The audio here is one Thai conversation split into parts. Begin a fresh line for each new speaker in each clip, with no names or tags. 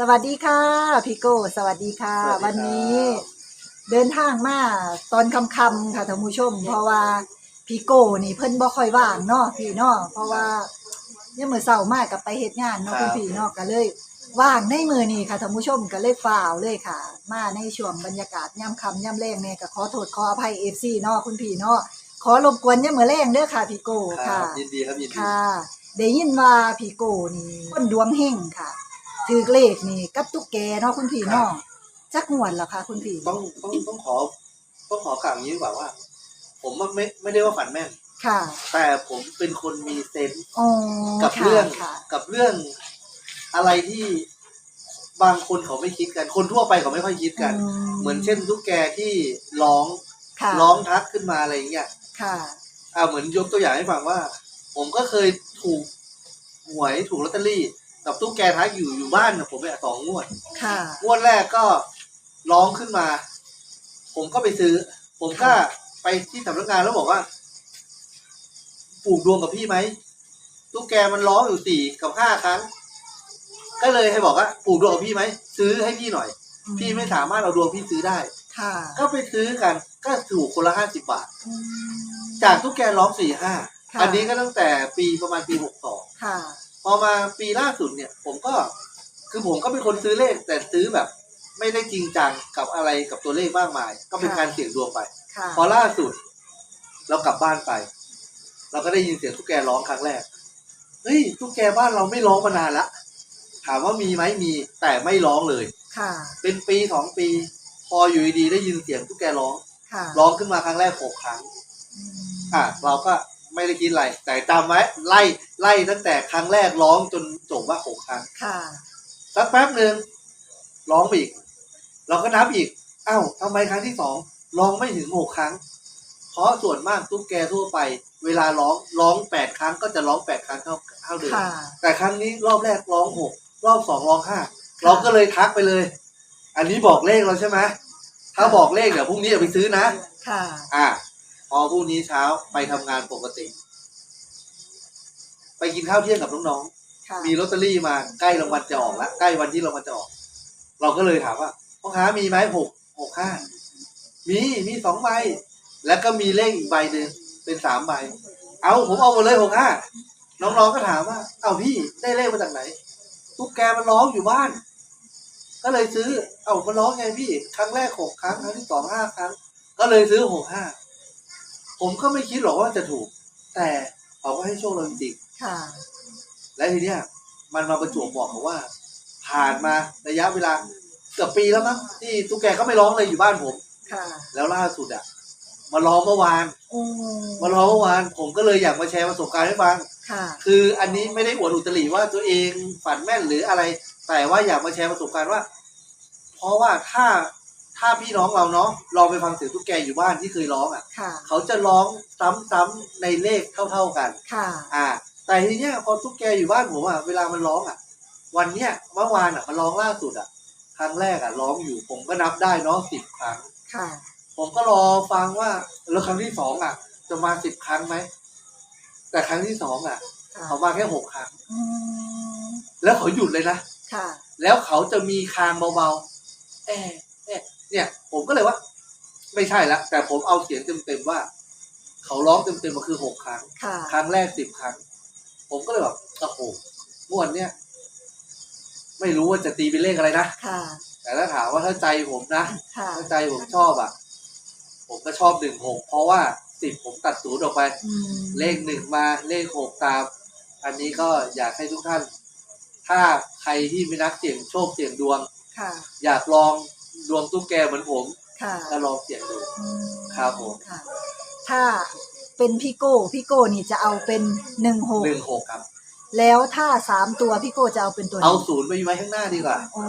สวัสดีค่ะพี่โก้สวัสดีค่ะ
สวัสดีครับ
วันนี้เดินทางมาตอนค่ำๆค่ะท่านผู้ชม เพราะว่าพี่โก้นี่เพิ่นบ่ค่อยว่างเนาะพี่เนาะเพราะว่าเนี่ยามมื้อเช้ามากกับไปเฮ็ดงานเนาะ
ครั
คุณ
บ
พี่เนาะก็เลยว่างในมือนี้ค่ะท่านผู้ชมก็เลยฝ่าวเลยค่ะ มาในช่วงบรรยากาศย่ำค่ำย่ำแรงเนี่ยก็ขอโทษขออภัย FC เนาะคุณพี่เนาะขอรบกวนยามมื้อแรงเด้อค่ะพี่โก้
ครั
ค่ะ
บยินดีครับยินดี
ค่ะ ได้ยินว่าพี่โกนี่คนดวงเฮงค่ะ ถือเลขนี่กับตุ๊กแกเนาะคุณพี่เนาะจักงวดเหรอคะคุณพี่
ต้องต้องต้องขอต้องขอกล่าวอย่างนี้ดีกว่าว่า ผมว่าไม่ไม่ได้ว่าฝันแม่น
ค่ะ
แต่ผมเป็นคนมีเซนส์
อ๋อ
กับ
ค่ะ
เรื่อง
ค่ะ
กับเรื่องอะไรที่บางคนเขาไม่คิดกัน คนทั่วไปเขาไม่ค่อยคิดกัน เหมือนเช่นตุ๊กแกที่ร้อง
ค่ะ
ร้องทักขึ้นมาอะไรอย่างเงี้ย
ค่ะ
อ่าเหมือนยกตัวอย่างให้ฟังว่า ผมก็เคยถูกหวยถูกลอตเตอรี่ กับตุ๊กแกทักอยู่อยู่บ้านนะผมไปสองงวด
ค่ะ
งวดแรกก็ร้องขึ้นมา ผมก็ไปซื้อ ผมก็ไปที่สำนักงานแล้วบอกว่าปลูกดวงกับพี่ไหมตุ๊กแกมันร้องอยู่สี่กับห้าครั้ง ก็เลยให้บอกว่าปลูกดวงกับพี่ไหมซื้อให้พี่หน่อยพี่ไม่สามารถเอาดวงพี่ซื้อได้
ค่ะ
ก็ไปซื้อกันก็ถูกคนละห้าสิบบาท
อืม
จากตุ๊กแกร้องสี่ห้า
ค่ะ
อันนี้ก็ตั้งแต่ปีประมาณปีหกสอง
ค่ะ
พอมาปีล่าสุดเนี่ย ผมก็คือผมก็เป็นคนซื้อเลข แต่ซื้อแบบ ไม่ได้จริงจังกับอะไรกับตัวเลขมากมาย ก็เป็น
ค่ะ
การเสี่ยงดวงไป
ค่ะ
พอล่าสุด เรากลับบ้านไป เราก็ได้ยินเสียงตุ๊กแกร้องครั้งแรกเฮ้ยตุ๊กแกบ้านเราไม่ร้องมานานละถามว่ามีไหมมีแต่ไม่ร้องเลย
ค่ะ เป็น
เป็นปีสองปี พออยู่ดีๆได้ยินเสียงตุ๊กแกร้อง
ค่ะ
ร้องขึ้นมาครั้งแรกหกครั้ง
อืม
อะเราก็ ไม่ได้คิดอะไร แต่จำไว้ไล่ไล่ตั้งแต่ครั้งแรกร้องจนจบว่าหกครั้ง
ค่ะ
สักแป๊บหนึ่งร้องไปอีก เราก็นับอีกอ้าวทำไมครั้งที่สองร้องไม่ถึงหกครั้ง เพราะส่วนมากตุ๊กแกทั่วไป เวลาร้องร้องแปดครั้งก็จะร้องแปดครั้งเท่าเท่าเดิม
ค่ะ
แต่ครั้งนี้รอบแรกร้องหกรอบสองร้องห้าเราก็เลยทักไปเลย อันนี้บอกเลขเราใช่ไหมถ้าบอกเลขเดี๋ยวพรุ่งนี้อย่าไปซื้อนะ
ค่ะ
อะ พอพรุ่งนี้เช้าไปทำงานปกติ ไปกินข้าวเที่ยงกับน้อง
ค่ะ
ๆมีลอตเตอรี่มาใกล้รางวัลจะออกแล้วใกล้วันที่รางวัลจะออก เราก็เลยถามว่าพ่อค้ามีไหมหกหกห้ามีมีสองใบแล้วก็มีเลขอีกใบหนึ่งเป็นสามใบ เอาผมเอาหมดเลยหกห้าน้องๆก็ถามว่า เอาพี่ได้เลขมาจากไหนตุ๊กแกมันร้องอยู่บ้าน ก็เลยซื้อ เอามันร้องไงพี่ ครั้งแรกหกครั้ง ครั้งที่สองห้าครั้ง ก็เลยซื้อหกห้า ผมก็ไม่คิดหรอกว่าจะถูก แต่เขาก็ให้โชคเราจริง
ค่ะ
ๆและทีเนี้ย มันมาประจวบบอกเขาว่า ผ่านมาระยะเวลาเกือบปีแล้วมั้งที่ตุ๊กแกก็ไม่ร้องเลยอยู่บ้านผม
ค่ะ
แล้วล่าสุดอะ มาร้องเมื่อวาน
โอ้
มาร้องเมื่อวาน ผมก็เลยอยากมาแชร์ประสบการณ์ให้ฟัง
ค่ะ
คืออันนี้ไม่ได้อวดอุตริว่าตัวเองฝันแม่นหรืออะไร แต่ว่าอยากมาแชร์ประสบการณ์ว่า เพราะว่าถ้า ถ้าพี่น้องเราเนาะลองไปฟังเสียงตุ๊กแกอยู่บ้านที่เคยร้องอะ
ค่ะ
เขาจะร้องซ้ำๆในเลขเท่า ๆกัน
ค่ะ
อ่า แต่ทีเนี้ยพอตุ๊กแกอยู่บ้านผมอะเวลามันร้องอะ วันเนี้ยเมื่อวานอะมันร้องล่าสุดอะ ครั้งแรกอะร้องอยู่ผมก็นับได้เนาะสิบครั้ง
ค่ะ
ผมก็รอฟังว่าแล้วครั้งที่สองอะ จะมาสิบครั้งไหมแต่ครั้งที่สองอะ
ค่ะ
เขามาแค่หกครั้ง
อืม
แล้วเขาหยุดเลยนะ
ค่ะ
แล้วเขาจะมีคางเบาๆเอะเอะ เนี่ยผมก็เลยว่า ไม่ใช่ละแต่ผมเอาเสียงเต็มๆว่า เขาร้องเต็มๆมาคือหกครั้ง
ค่ะ
ครั้งแรกสิบครั้ง ผมก็เลยแบบโอ้โหงวดเนี้ยไม่รู้ว่าจะตีเป็นเลขอะไรนะ
ค่ะ
แต่ถ้าถามว่าถ้าใจผมนะ
ค่ะ
ถ้าใจผมชอบอะ ผมก็ชอบหนึ่งหกเพราะว่าสิบผมตัดศูนย์ออกไป
อืม
เลขหนึ่งมาเลขหกตาม อันนี้ก็อยากให้ทุกท่าน ถ้าใครที่มีนักเสี่ยงโชคเสี่ยงดวง
ค่ะ
อยากลอง ดวงตุ๊กแกเหมือนผม
ค่ะ
ก็ลองเสี่ยงดู
อืม
ครับผม
ค่ะ ถ้าเป็นพี่โก้พี่โก้นี่จะเอาเป็นหนึ่งหก
หนึ่งหกครับ
แล้วถ้าสามตัวพี่โก้จะเอาเป็นตัวไหน
เอาศูนย์ไปไว้ข้างหน้าดีกว่า
โอ้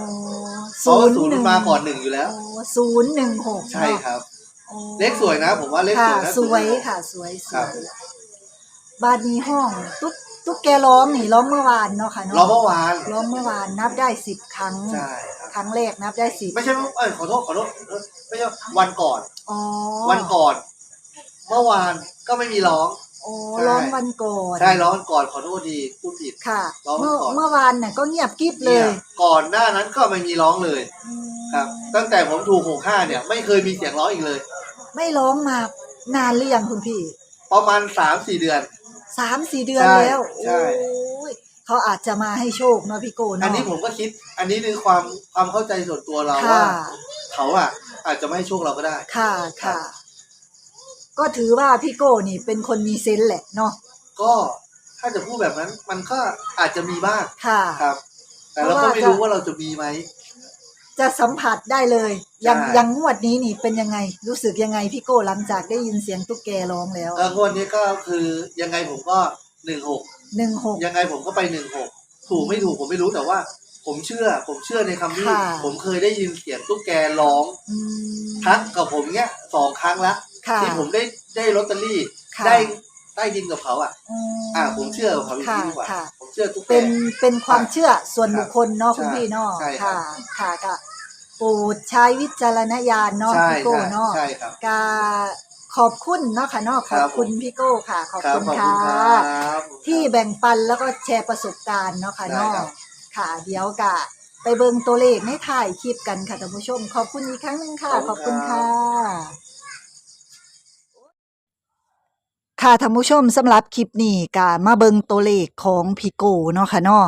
เพราะว่าศูนย์มันมาก่อนหนึ่งอยู่แล้ว
โอ้ศูนย์หนึ่งหก
ใช่ครับ
โอ้
เลขสวยนะ ผมว่าเลขส
ค่ะ
วยนะ
สวยค่ะ สวยส
ครั
ว
บ
ยบาดนี้ห้องตุ๊ก ตุ๊กแกร้องนี่ร้องเมื่อวานเนาะค่ะเนาะ
รอเมื่อวาน
ร้องเมื่อวานนับได้สิบครั้ง
ใช่ครับ
ครั้งแรกนับได้สิบ
ไม่ใช่ว่าเอ้ยขอโทษขอโทษขอโทษไม่ใช่วันก่อน
อ๋อ
วันก่อน เมื่อวานก็ไม่มีร้อง
อโอ้
ใช่
ร้องวันก่อน
ใช่ร้องก่อนขอโทษทีพูดผิด
ค่ะ
ร้องวัน
เมื่อ
ก่อน
เมื่อวานน่ะก็เงียบกริบเล
เนี่ย
ย
ก่อนหน้านั้นก็ไม่มีร้องเลย
อืม
ครับ ตั้งแต่ผมถูกหกห้าเนี่ย ไม่เคยมีเสียงร้องอีกเลย
ไม่ร้องมานานหรือยังคุณพี่
ประมาณสามสี่เดือน
สามสี่เดือน
ใช่
แล้ว
ใช่
โอ้ยเขาอาจจะมาให้โชคเนาะพี่โกเนาะ
อันนี้ผมก็คิด อันนี้คือความความเข้าใจส่วนตัวเรา
ค่ะ
ว่า เขาอะอาจจะไม่ให้โชคเราก็ได้
ค่ะค่ะ ก็ถือว่าพี่โก้นี่เป็นคนมีเซนส์แหละเนาะ
ก็ถ้าจะพูดแบบนั้น มันก็อาจจะมีบ้าง
ค่ะ
ครับ แต่เรา
เพ
ก็
ราะว่า
ไม่รู้ว่าเราจะมีไหม
จะสัมผัสได้เลยยัง
ใช่
ยังงวดนี้นี่เป็นยังไง รู้สึกยังไงพี่โก้หลังจากได้ยินเสียงตุ๊กแกร้องแล้ว
เอองวดนี้ก็คือยังไงผมก็หนึ่งหก
หนึ่งหก
ยังไงผมก็ไปหนึ่งหกถูกไม่ถูกผมไม่รู้แต่ว่า ผมเชื่อ ผมเชื่อในคำที่
ค่ะ
ผมเคยได้ยินเสียงตุ๊กแกร้อง
อืม
ทักกับผมเนี้ยสองครั้งละ
ค่ะ
ที่ผมได้ได้ลอตเตอรี่
ค่ะ
ได้ ได้ยินกับเขาอะ
ม
อ่า ผมเชื่อกับเขาอีก
ค่ะ
ทีดีกว่า
ค่ะ
ผมเชื่อตุ๊กแก
เป็นเป็นความเชื่อส่วนบุคคลเนาะ
ใช่
คุณพี่เนาะ
ใช่ครับ
ค่ะค่ะก็โปรดใช้วิจารณญาณเนาะ
ใช่
พี่โก้
ใช่
เนาะ
ใช่ครับ
กาขอบคุณเนาะค่ะเนาะข
ครั
อ
บบ
คุณ
ผม
พี่โก้ค่ะ ขอบ
ครับ
คุณ
ขอบ
ค่ะ
คุณครับ
ที่แบ่งปันแล้วก็แชร์ประสบการณ์เนาะค่ะ
ได้
เนาะ
ครับ
ค่ะ เดี๋ยวกะ ไปเบิ่งตัวเลขในถ่ายคลิปกันค่ะท่านผู้ชม ขอบคุณอีกครั้งหนึงค่ะ ขอบคุณค่ะ ค่ะท่านผู้ชมสำหรับคลิปนี้ก็มาเบิงตัวเลขของพี่โกเนาะค่ะเนาะ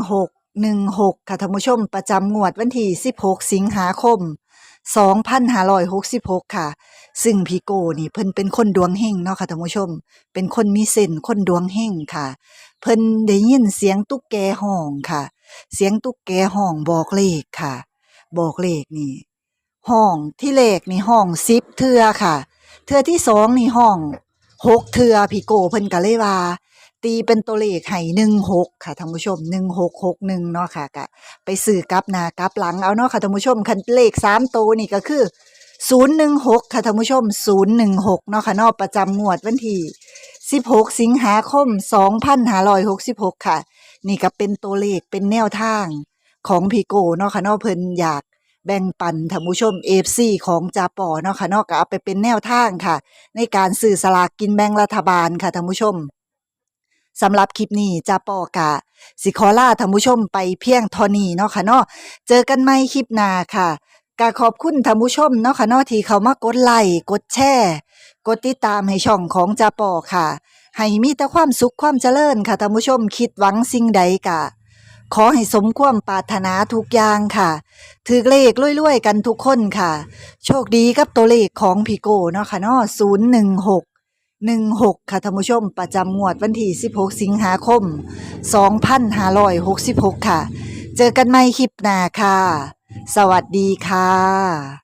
01616ค่ะท่านผู้ชมประจำงวดวันที่16สิงหาคม2566ค่ะ ซึ่งพี่โกนี่เพิ่นเป็นคนดวงเฮงเนาะค่ะท่านผู้ชม เป็นคนมีเส้นคนดวงเฮงค่ะ เพิ่นได้ยินเสียงตุ๊กแกห้องค่ะ เสียงตุ๊กแกห้องบอกเลขค่ะ บอกเลขนี่ห้องที่เลขนี่ห้องสิบเทือค่ะ เทือที่สองนี่ห้องหกเทือพี่โกเพิ่นก็เลยว่าตีเป็นตัวเลขให้หนึ่งหกค่ะท่านผู้ชมหนึ่งหกหกหนึ่งเนาะค่ะกะไปสื่อกับหน้ากับหลังเอาเนาะค่ะท่านผู้ชมคันเลขสามตัวนี่ก็คือศูนย์หนึ่งหกค่ะท่านผู้ชมศูนย์หนึ่งหกเนาะค่ะนอกประจำงวดวันที่สิบหกสิงหาคมสองพันห้าร้อยหกสิบหกค่ะ นี่ก็เป็นตัวเลขเป็นแนวทางของพีโกเนาะค่ะนาะเพิ่นอยาก แบ่งปันท่านผู้ชม FC ของจาปอเนาะค่ะเนากเอาไปเป็นแนวทางค่ะ ในการซื้อสลากกินแบ่งรัฐบาลค่ะท่านผู้ชมสำหรับคลิปนี้จาปอกะ สิขอลาท่านผู้ชมไปเพียงท่านี้เนาะค่ะเนาะเจอกันใหม่คลิปหน้าค่ะกะขอบคุณท่านผู้ชมเนาะค่ะเนาะที่เขามากดไลค์กดแชร์กดติดตามให้ช่องของจาปอค่ะ ให้มีแต่ความสุขความเจริญค่ะท่านผู้ชมคิดหวังสิ่งใดกะ ขอให้สมความปรารถนาทุกอย่างค่ะ ถือเลขรวยๆกันทุกคนค่ะ โชคดีกับตัวเลขของพี่โก้เนาะค่ะเนาะศูนย์หนึ่งหกหนึ่งหกค่ะท่านผู้ชม ประจำงวดวันที่สิบหกสิงหาคมสองพันห้าร้อยหกสิบหกค่ะ เจอกันใหม่คลิปหน้าค่ะ สวัสดีค่ะ